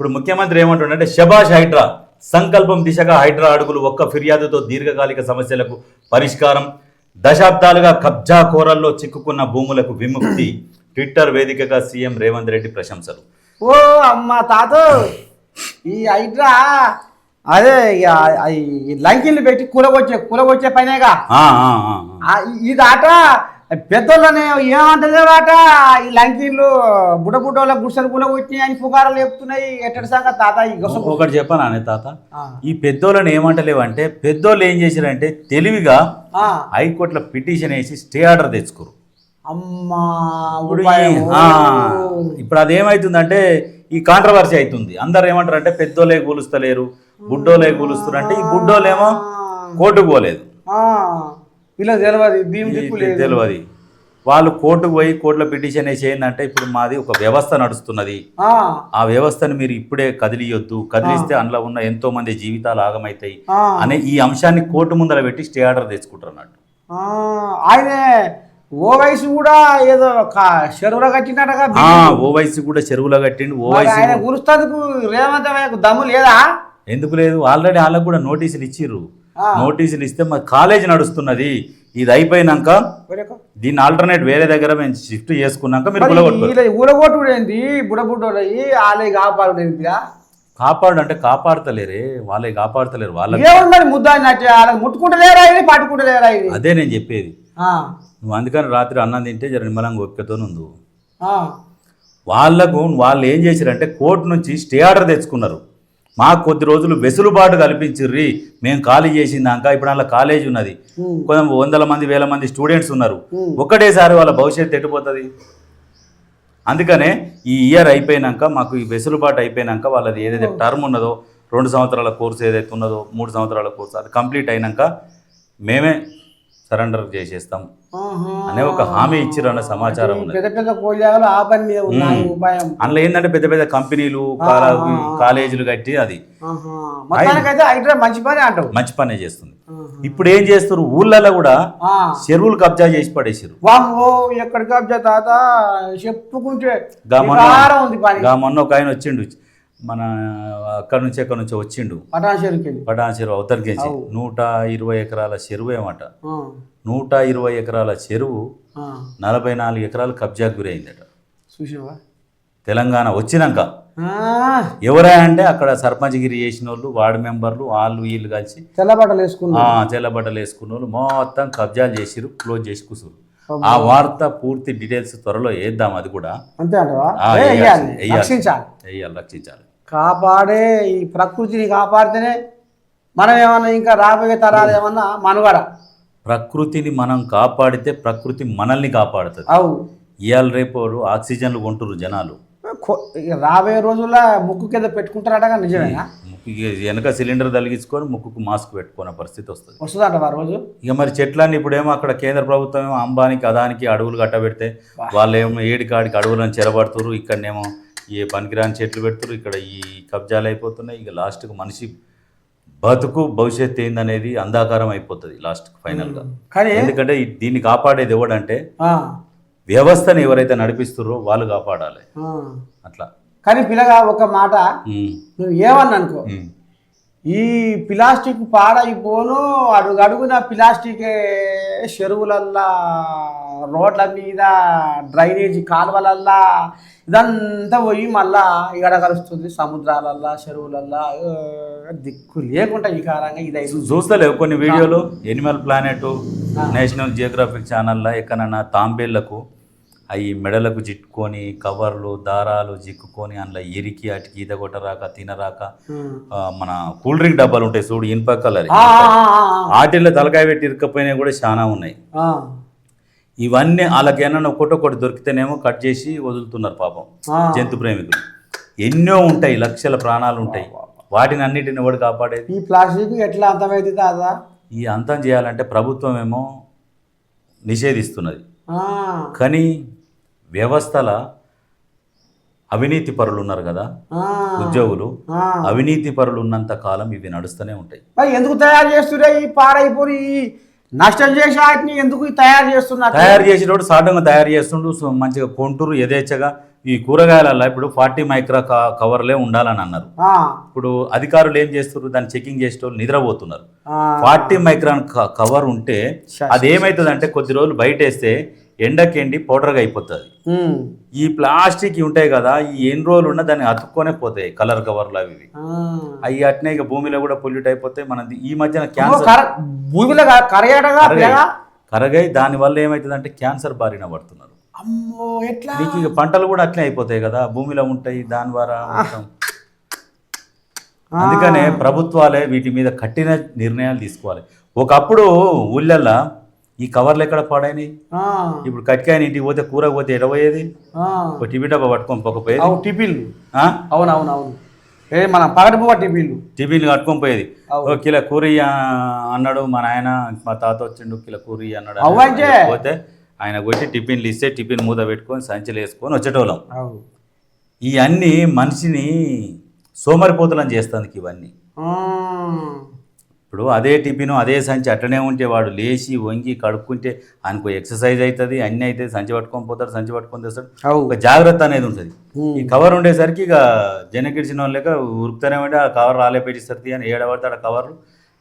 ఇప్పుడు ముఖ్యమంత్రి ఏమంటుండంటే శబాష్ హైడ్రా సంకల్పం దిశగా హైడ్రా అడుగులు ఒక్క ఫిర్యాదుతో దీర్ఘకాలిక సమస్యలకు పరిష్కారం. దశాబ్దాలుగా కబ్జా కోరల్లో చిక్కుకున్న భూములకు విముక్తి. ట్విట్టర్ వేదికగా సీఎం రేవంత్ రెడ్డి ప్రశంసలు. ఓ అమ్మ తాత ఈ హైడ్రా అదే లంకిన్లు పెట్టి కూలగొచ్చే కూలగొచ్చే పనేగా? ఇది ఆట పెద్దోళ్ళనే ఏమంటలేవాట ఈ లంకిన్లు బుడ్డ బుడ్డోళ్ళ గుడిసెలు కూలగొచ్చినాయి అని పుకారాలు చెప్తున్నాయి. ఎట్టడి సంగతి తాత? ఒకటి చెప్పాను అనే తాత. ఈ పెద్దోళ్ళని ఏమంటలేవంటే పెద్దోళ్ళు ఏం చేశారంటే తెలివిగా హైకోర్టులో పిటిషన్ వేసి స్టే ఆర్డర్ తెచ్చుకోరు అమ్మా ఇప్పుడు అదేమవుతుందంటే ఈ కాంట్రవర్సీ అవుతుంది. అందరు ఏమంటారు అంటే పెద్దోళ్ళే కూలుస్తలేరు బుడ్డోలే కూలుస్తారు అంటే ఈ బుడ్డోలేమో కోర్టుకు పోలేదు. ఇలా తెలియదు దీని దిక్కు లేదు. తెలియదు వాళ్ళు కోర్టుకు పోయి కోర్టులో పిటిషన్ వేసి ఏంటంటే ఇప్పుడు మాది ఒక వ్యవస్థ నడుస్తున్నది. ఆ, వ్యవస్థను మీరు ఇప్పుడే కదిలియొద్దు కదిలిస్తే అందులో ఉన్న ఎంతో మంది జీవితాలు ఆగమవుతాయి అనే ఈ అంశాన్ని కోర్టు ముందర పెట్టి స్టే ఆర్డర్ తెచ్చుకుంటారు అన్నట్టు ఆయనే ఓ వయసు కూడా ఏదో చెరువులో కట్టినట్టుగా ఆ, ఓవైసీ కూడా చెరువులో కట్టిండు ఆయన గురుస్తాదుకు రేవంత్ దమ్ము లేదా? ఎందుకు లేదు ఆల్రెడీ వాళ్ళకు కూడా నోటీసులు ఇచ్చిర్రు. నోటీసులు ఇస్తే మా కాలేజ్ నడుస్తున్నది. ఇది అయిపోయినాక. దీన్ని ఆల్టర్నేట్ వేరే దగ్గర మేము షిఫ్ట్ చేసుకున్నాక మీరు వీళ్ళ ఊరగొట్టుడు ఏంటి బుడబుడ్డోళ్ళయి ఆలయ కాపాడు కాపాడు అంటే కాపాడతలేరే వాళ్ళే కాపాడతలేరు వాళ్ళ ఏముంది మరి ముద్ద అన్నట్టు వాళ్ళకి ముట్టుకుంటలేరా ఇది పట్టుకుంటలేరా ఇది? అదే నేను చెప్పేది. నువ్వు అందుకని రాత్రి అన్నం తింటే జర నిమ్మలంగా ఓపికతో ఆ, వాళ్ళకు వాళ్ళు ఏం చేశారంటే కోర్టు నుంచి స్టే ఆర్డర్ తెచ్చుకున్నారు. మాకు కొద్ది రోజులు వెసులుబాటు కల్పించిర్రి. మేము ఖాళీ చేసిందాక ఇప్పుడు అలా కాలేజ్ ఉన్నది. కొంచెం వందల మంది వేల మంది స్టూడెంట్స్ ఉన్నారు. ఒకటేసారి వాళ్ళ భవిష్యత్తు ఎట్టిపోతుంది అందుకనే ఈ ఇయర్ అయిపోయినాక మాకు ఈ వెసులుబాటు అయిపోయినాక వాళ్ళది ఏదైతే టర్మ్ ఉన్నదో రెండు సంవత్సరాల కోర్సు ఏదైతే ఉన్నదో మూడు సంవత్సరాల కోర్సు అది కంప్లీట్ అయినాక మేమే సరెండర్ చేసేస్తాం. అనే ఒక హామీ సమాచారం పెద్ద పెద్ద కోళ్ళాగలు ఆ పని మీద ఉన్నాయి ఉపాయం. అందులో ఏంటంటే పెద్ద పెద్ద కంపెనీలు కాలా- కాలేజీలు కట్టి అది. మంచి పని అంటావు. మంచి పనే చేస్తుంది. ఇప్పుడు ఏం చేస్తారు? ఊళ్ళల్లో కూడా. చెరువులు కబ్జా చేసి పడేసారు ఎక్కడి కబ్జా తాత? చెప్పుకుంటే మొన్న ఒక ఆయన వచ్చిండు. మన అక్కడి నుంచి ఎక్కడి నుంచి వచ్చిండు? పటాన్ చెరువు అవతలికి అవు. నూట ఇరవై ఎకరాల చెరువు ఏమట? ఆ, నూట ఇరవై ఎకరాల చెరువు. నలభై నాలుగు ఎకరాలు కబ్జాకు గురైందట. తెలంగాణ వచ్చినాక ఎవరా అంటే అక్కడ సర్పంచ్గిరి చేసిన వాళ్ళు వార్డు మెంబర్లు వాళ్ళు వీళ్ళు కలిసి తెల్ల బట్టలు వేసుకున్నా తెల్లబట్టలు వేసుకున్న వాళ్ళు మొత్తం కబ్జాలు చేసిరు క్లోజ్ చేసి కూసురు ఆ వార్త పూర్తి డీటెయిల్స్ త్వరలో వేద్దాం అది కూడా. అంతే. రక్షించాలి. వేయాలి రక్షించాలి. కాపాడే ఈ ప్రకృతిని కాపాడితేనే మనం ఏమన్నా ఇంకా రాబోయే తరాలు ఏమన్నా మనుగడ. ప్రకృతిని మనం కాపాడితే ప్రకృతి మనల్ని కాపాడుతుంది. అవు ఇవాళ రేపు ఆక్సిజన్లు కొంటురు జనాలు. రాబోయే రోజుల్లో ముక్కు కింద పెట్టుకుంటారటగా నిజమేనా? ముక్కుకి వెనక సిలిండర్ తలిగించుకొని ముక్కుకు మాస్క్ పెట్టుకునే పరిస్థితి వస్తుంది. వస్తుందంట ఆ రోజు? ఇక మరి చెట్లన్నీ ఇప్పుడేమో అక్కడ కేంద్ర ప్రభుత్వం ఏమో అంబానికి అదానికి అడవులు కట్టబెడితే వాళ్ళు ఏమో ఏడి కాడికి అడవులను చెరబడుతురు ఇక్కడనేమో ఈ పనికిరాని చెట్లు పెడుతురు ఇక్కడ ఈ కబ్జాలు అయిపోతున్నాయి. ఇక లాస్ట్కు మనిషి బతుకు భవిష్యత్తు ఏందనేది అంధాకారం అయిపోతుంది లాస్ట్కి ఫైనల్గా కానీ ఎందుకంటే దీన్ని కాపాడేది ఎవడంటే వ్యవస్థను ఎవరైతే నడిపిస్తుర్రో వాళ్ళు కాపాడాలి. అట్లా. కానీ పిల్లగా ఒక మాట నువ్వు ఏమన్నా అనుకో. ఈ ప్లాస్టిక్ పాడైపోను అడుగు అడుగున ప్లాస్టిక్ చెరువులల్లా రోడ్ల మీద డ్రైనేజీ కాలువలల్లా ఇదంతా పోయి మళ్ళా ఇక్కడ కలుస్తుంది సముద్రాలల్లా చెరువులల్లా. దిక్కు లేకుండా ఈ కారంగా ఇది చూస్తలేవు కొన్ని వీడియోలు. ఎనిమల్ ప్లానెట్ నేషనల్ జియోగ్రఫిక్ ఛానల్లో ఎక్కడన్నా తాంబేళ్ళకు అవి మెడలకు చిట్టుకొని కవర్లు దారాలు చిక్కుకొని అందులో ఇరికి అటుకి ఈత కొట్టరాక తినరాక ఆ, మన కూల్ డ్రింక్ డబ్బాలు ఉంటాయి చూడు ఇనుప కలర్. వాటిల్లో తలకాయ పెట్టి ఇరుక్కపోయినవి కూడా చాలా ఉన్నాయి. ఇవన్నీ వాళ్ళకి ఏమన్నా ఒకటొకటి దొరికితేనేమో కట్ చేసి వదులుతున్నారు పాపం జంతు ప్రేమికులు. ఎన్నో ఉంటాయి లక్షల ప్రాణాలు ఉంటాయి. వాటిని అన్నిటిని ఎవడు కాపాడేది? ఈ ప్లాస్టిక్ ఎట్లా అంతమైంది తాదా ఈ అంతం చేయాలంటే ప్రభుత్వం ఏమో నిషేధిస్తున్నది కానీ వ్యవస్థల అవినీతి పరులు ఉన్నారు కదా ఉద్యోగులు. అవినీతి పరులు ఉన్నంత కాలం ఇవి నడుస్తూనే ఉంటాయి. మరి ఎందుకు తయారు చేస్తురే ఈ పాడైపోయి ఈ నష్టం చేసి వాటిని ఎందుకు తయారు చేస్తున్నారు? తయారు చేసేటప్పుడు సాటంగా తయారు చేస్తుండు మంచిగా కొంటూరు యథేచ్ఛగా ఈ కూరగాయలలో ఇప్పుడు ఫార్టీ మైక్రా కవర్లే ఉండాలని అన్నారు. ఇప్పుడు అధికారులు ఏం చేస్తున్నారు దాన్ని చెకింగ్ చేసేటోళ్ళు నిద్రపోతున్నారు. ఫార్టీ మైక్రాన్ కవర్ ఉంటే అది ఏమవుతుంది అంటే కొద్ది రోజులు బయట వేస్తే ఎండకెండి పౌడర్గా అయిపోతుంది. ఈ ప్లాస్టిక్ ఉంటాయి కదా ఈ ఎన్ని రోజులు ఉన్నా దాన్ని అతుక్కొనే పోతాయి కలర్ కవర్లు అవి. అవి అట్నే ఇక భూమిలో కూడా పొల్యూట్ అయిపోతాయి మనది ఈ మధ్యన క్యాన్సర్ భూమిలో కరగాయి. దాని వల్ల ఏమవుతుంది అంటే క్యాన్సర్ బారిన పడుతున్నారు. మీకు ఇక పంటలు కూడా అట్లే అయిపోతాయి కదా భూమిలో ఉంటాయి దాని ద్వారా. అందుకనే ప్రభుత్వాలే వీటి మీద కఠిన నిర్ణయాలు తీసుకోవాలి. ఒకప్పుడు ఊళ్ళల్లో ఈ కవర్లు ఎక్కడ పాడైనాయి? ఆ, ఇప్పుడు కట్కాయని ఇంటికి పోతే కూర పోతే ఎడబోయేది. ఒక టిఫీ డబ్బా పట్టుకొని పోకపోయేది? టిఫిన్లు ఆ? అవును అవును అవును ఏ మన పగటిపువ్వ టిఫిన్లు టిఫిన్ కట్టుకొని పోయేది. ఓ కిలో కూర అన్నాడు మా నాయన మా తాత వచ్చిండు కిలో కూర అన్నాడు. పోతే ఆయన కొట్టి టిఫిన్లు ఇస్తే టిఫిన్ మూత పెట్టుకొని సంచులు వేసుకొని వచ్చేటోళ్ళం. ఇవన్నీ మనిషిని సోమరిపోతులను చేస్తుంది ఇవన్నీ. ఇప్పుడు అదే టిఫిన్ అదే సంచి అట్లనే ఉంటే వాడు లేచి వంగి కడుక్కుంటే ఆయనకు ఎక్సర్సైజ్ అవుతుంది అన్నీ అయితే సంచి పట్టుకొని పోతాడు సంచి పట్టుకొని తెస్తాడు. ఒక జాగ్రత్త అనేది ఉంటుంది. ఈ కవర్ ఉండేసరికి ఇక జనకిడిచిన వాళ్ళు లేక ఉరుకుతూనే ఉంటే ఆ కవర్ రాలే పెట్టిస్తారు అని ఏడబడితే ఆ కవర్లు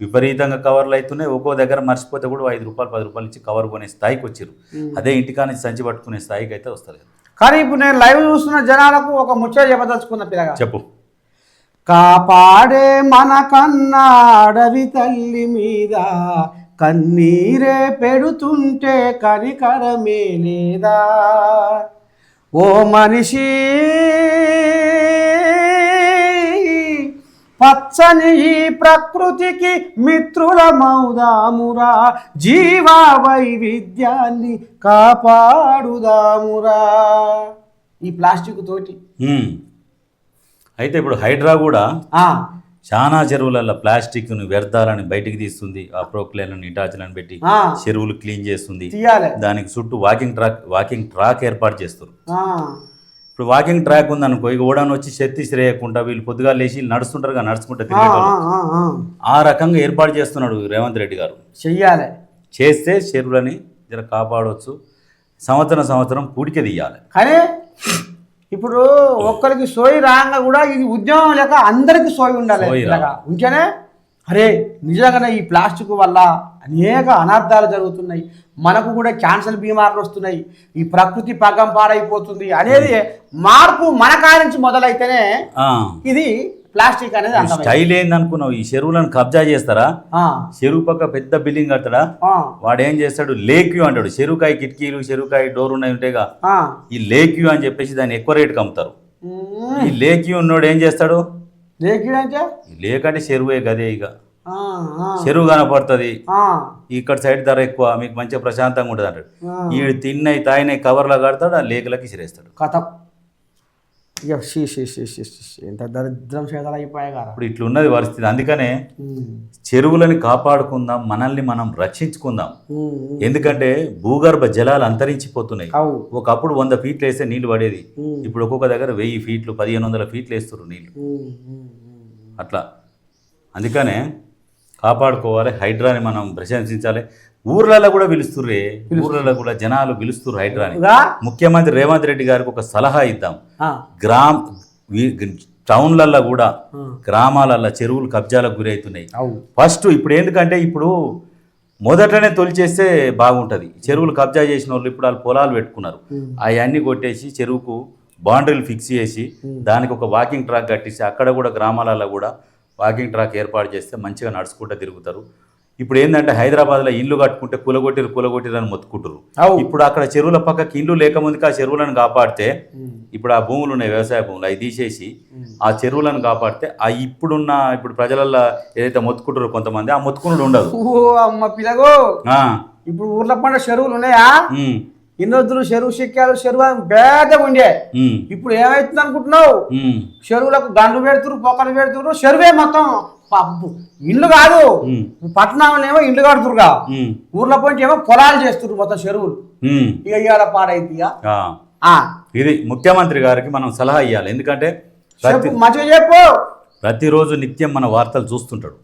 విపరీతంగా కవర్లు అవుతున్నాయి ఒక్కో దగ్గర మర్చిపోతే కూడా ఐదు రూపాయలు పది రూపాయలు ఇచ్చి కవర్ కొనే స్థాయికి వచ్చారు. అదే ఇంటికా నుంచి సంచి పట్టుకునే స్థాయికి అయితే వస్తుంది కానీ ఇప్పుడు నేను లైవ్ చూస్తున్న జనాలకు ఒక ముచ్చట చెప్పదలుచుకున్న పిల్లగా. చెప్పు. కాపాడే మన కన్నా అడవి తల్లి మీద. కన్నీరే పెడుతుంటే కనికరమే లేదా? ఓ మనిషి పచ్చని ఈ ప్రకృతికి మిత్రులమౌదామురా జీవ వైవిధ్యాన్ని కాపాడుదామురా. ఈ ప్లాస్టిక్ తోటి అయితే ఇప్పుడు హైడ్రా కూడా చాలా చెరువులలో ప్లాస్టిక్ను వ్యర్థాలను బయటికి తీస్తుంది. ఆ ప్రోక్లేలను నిటాచులను పెట్టి చెరువులు క్లీన్ చేస్తుంది. దానికి చుట్టూ వాకింగ్ ట్రాక్ వాకింగ్ ట్రాక్ ఏర్పాటు చేస్తారు. ఇప్పుడు వాకింగ్ ట్రాక్ ఉందనుకో ఇక ఓడాన్ని వచ్చి చెత్తి శ్రేయకుండా వీళ్ళు పొద్దుగా లేచి నడుస్తుంటారు కదా నడుచుకుంటూ ఆ, తిరిగేటోళ్ళు రకంగా ఏర్పాటు చేస్తున్నాడు రేవంత్ రెడ్డి గారు. చెయ్యాలి. చేస్తే చెరువులని జర కాపాడవచ్చు సంవత్సరం సంవత్సరం పూడిక తీయాలి. కానీ ఇప్పుడు ఒక్కరికి సోయి రాగా కూడా ఇది ఉద్యమం లేక అందరికి సోయి ఉండాలి ఉంటేనే అరే నిజంగానే ఈ ప్లాస్టిక్ వల్ల అనేక అనర్థాలు జరుగుతున్నాయి. మనకు కూడా క్యాన్సర్ బీమార్లు వస్తున్నాయి. ఈ ప్రకృతి పగం పాడైపోతుంది అనేది మార్పు మన కాడి నుంచి మొదలైతేనే ఇది ప్లాస్టిక్ అనేది అంతమైంది స్టైల్ ఏందనుకున్నావు? ఈ చెరువులను కబ్జా చేస్తారా? చెరువు పక్క పెద్ద బిల్డింగ్ కడతాడా వాడు ఏం చేస్తాడు? లేక్ వ్యూ అంటాడు. చెరువుకాయ కిటికీలు చెరువుకాయ డోర్ ఉన్నాయి ఉంటాయిగా. ఈ లేక్ వ్యూ అని చెప్పేసి దాన్ని ఎక్కువ రేటుకి అమ్ముతారు. ఈ లేక్ వ్యూ ఉన్నోడు ఏం చేస్తాడు? లేకిడు అంటే? ఈ లేక్ అంటే చెరువే గదే ఇక. చెరువు కనపడుతుంది. ఇక్కడ సైడ్ ధర ఎక్కువ. మీకు మంచిగా ప్రశాంతంగా ఉంటుంది అంటాడు. ఆ. ఈడు తిన్నయి తాయినాయి కవర్లో కడతాడు ఆ లేకులకి సిరేస్తాడు కథ. ఇక షీ షీ షీ షీ షీ షీ. ఎంత దరిద్రం చేతలు అయిపోయాయి కదా ఇప్పుడు ఇట్లున్నది పరిస్థితి. అందుకనే చెరువులని కాపాడుకుందాం మనల్ని మనం రక్షించుకుందాం. ఎందుకంటే భూగర్భ జలాలు అంతరించిపోతున్నాయి. ఒకప్పుడు వంద ఫీట్లు వేస్తే నీళ్ళు పడేది. ఇప్పుడు ఒక్కొక్క దగ్గర వెయ్యి ఫీట్లు పదిహేను వందల ఫీట్లు వేస్తున్నారు నీళ్ళు. అట్లా. అందుకనే కాపాడుకోవాలి హైడ్రాని మనం ప్రశంసించాలి. ఊర్లలో కూడా పిలుస్తుర్రే. ఊర్లలో కూడా జనాలు పిలుస్తుర్రు హైడ్రాని ముఖ్యమంత్రి రేవంత్ రెడ్డి గారికి ఒక సలహా ఇద్దాం. గ్రామ్ టౌన్లల్లో కూడా. గ్రామాలల్లో చెరువులు కబ్జాలకు గురవుతున్నాయి ఫస్ట్ ఇప్పుడు ఎందుకంటే ఇప్పుడు మొదటనే తొలిచేస్తే బాగుంటుంది. చెరువులు కబ్జా చేసిన వాళ్ళు ఇప్పుడు వాళ్ళు పొలాలు పెట్టుకున్నారు. అవన్నీ కొట్టేసి చెరువుకు బౌండరీలు ఫిక్స్ చేసి దానికి ఒక వాకింగ్ ట్రాక్ కట్టేసి అక్కడ కూడా గ్రామాలలో కూడా వాకింగ్ ట్రాక్ ఏర్పాటు చేస్తే మంచిగా నడుచుకుంటూ తిరుగుతారు. ఇప్పుడు ఏంటంటే హైదరాబాద్లో ఇల్లు కట్టుకుంటే కూలగొట్టిరు కూలగొట్టిరు అని మొత్తుకుంటారు ఇప్పుడు అక్కడ చెరువుల పక్కకి ఇల్లు లేకముందుకు ఆ చెరువులను కాపాడితే ఇప్పుడు ఆ భూములు ఉన్నాయి వ్యవసాయ భూములు అవి తీసేసి. ఆ చెరువులను కాపాడితే ఆ ఇప్పుడున్న ఇప్పుడు ప్రజలల్లో ఏదైతే మొత్తుకుంటారో కొంతమంది ఆ మొత్తుకునుడు ఉండదు. పిల్లగో. ఇప్పుడు ఊర్ల పంట చెరువులు ఉన్నాయా? ఉమ్, ఇన్ని రోజులు చెరువు చిక్కాలు చెరువు పెద్దగా ఉండే. ఇప్పుడు ఏమైతుంది అనుకుంటున్నావు చెరువులకు గండ్లు పెడుతురు పొక్కలు పెడుతురు చెరువే మొత్తం. పబ్బు. ఇల్లు కాదు. పట్టణంలో ఏమో ఇల్లు కడుతురుగా ఊర్ల పోయి ఏమో పొలాలు చేస్తున్నారు మొత్తం చెరువులు. ఇక ఇవాళ ఆ, ఇది ముఖ్యమంత్రి గారికి మనం సలహా ఇవ్వాలి ఎందుకంటే మంచిగా చెప్పు. ప్రతిరోజు నిత్యం మన వార్తలు చూస్తుంటాడు.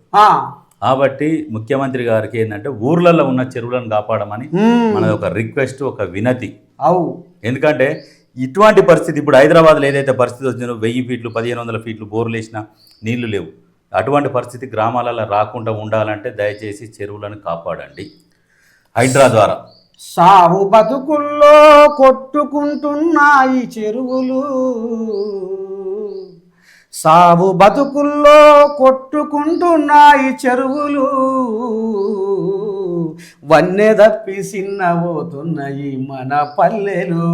కాబట్టి ముఖ్యమంత్రి గారికి ఏంటంటే ఊర్లలో ఉన్న చెరువులను కాపాడమని. మనది ఒక రిక్వెస్ట్ ఒక వినతి. అవు. ఎందుకంటే ఇటువంటి పరిస్థితి ఇప్పుడు హైదరాబాద్లో ఏదైతే పరిస్థితి వచ్చిందో వెయ్యి ఫీట్లు పదిహేను వందల ఫీట్లు బోర్లు వేసినా నీళ్ళు లేవు. అటువంటి పరిస్థితి గ్రామాలలో రాకుండా ఉండాలంటే దయచేసి చెరువులను కాపాడండి. హైడ్రా ద్వారా. సాగు బతుకుల్లో కొట్టుకుంటున్నాయి చెరువులు. సాగు బతుకుల్లో కొట్టుకుంటున్నాయి చెరువులు. వన్నె తప్పి సిన్నబోతున్నాయి మన పల్లెలు.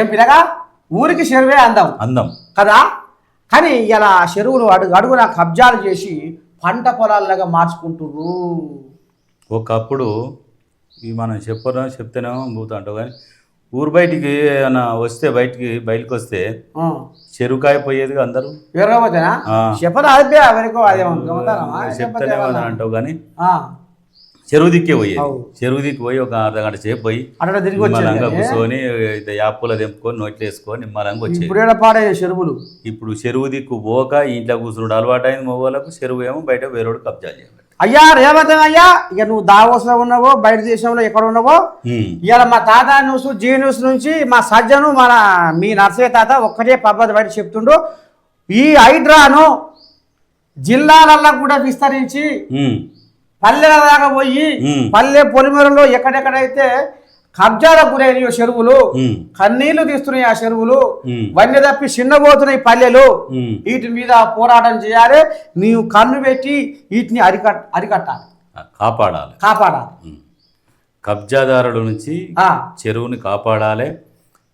ఏం పిల్లగా ఊరికి చెరువే అందం. అందం. కదా? కానీ ఇలా చెరువులు అడుగు అడుగున కబ్జాలు చేసి పంట పొలాల్లాగా మార్చుకుంటుర్రు. ఒకప్పుడు ఇవి మనం చెప్పను చెప్తేనేమో పోతుంటావు కానీ ఊరు బయటికి ఏమైనా వస్తే బయటికి బయటకు వస్తే. చెరుకాయ పోయేది అందరూ. గమతారమా? చెప్తేనే అంటావు కానీ చెరువు దిక్కే పోయేది. చెరువు దిక్కు పోయి ఒక అర్ధ గంట సేపు పోయి నిమ్మలంగా కూర్చొని యాప్పుల తెంపుకొని నోట్లు వేసుకొని నిమ్మలంగా వచ్చేది. చెరువులు? ఇప్పుడు చెరువు దిక్కు పోక ఇంట్లో కూర్చున్నాడు అలవాటు అయింది మగవాళ్ళకు చెరువు ఏమో బయట వేరేవాడు కబ్జా చేయాలి. అయ్యా రేవంత్ అయ్యా ఇక నువ్వు దావోస్లో ఉన్నావో బయట దేశంలో ఎక్కడ ఉన్నావో ఇవాళ మా తాత న్యూస్ జీ న్యూస్ నుంచి మా సజ్జను మన మీ నర్సయ్య తాత ఒక్కటే పద్ధతి బయట చెప్తుండు. ఈ హైడ్రాను జిల్లాలల్లో కూడా విస్తరించి పల్లెల దాకా పోయి. పల్లె పొలిమేరలో ఎక్కడెక్కడైతే కబ్జాలకు గురైన చెరువులు కన్నీళ్ళు తీస్తున్నాయి ఆ చెరువులు వన్య తప్పి చిన్నబోతున్నాయి పల్లెలు. వీటి మీద పోరాటం చేయాలి. నీవు కన్ను పెట్టి వీటిని అరికట్ అరికట్టాలి. కాపాడాలి. కాపాడాలి. కబ్జాదారుల నుంచి చెరువుని కాపాడాలి.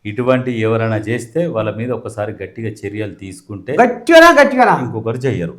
ఇటువంటి ఎవరైనా చేస్తే వాళ్ళ మీద ఒకసారి గట్టిగా చర్యలు తీసుకుంటే గట్టిగానా గట్టిగానా? ఇంకొకరు చెయ్యరు.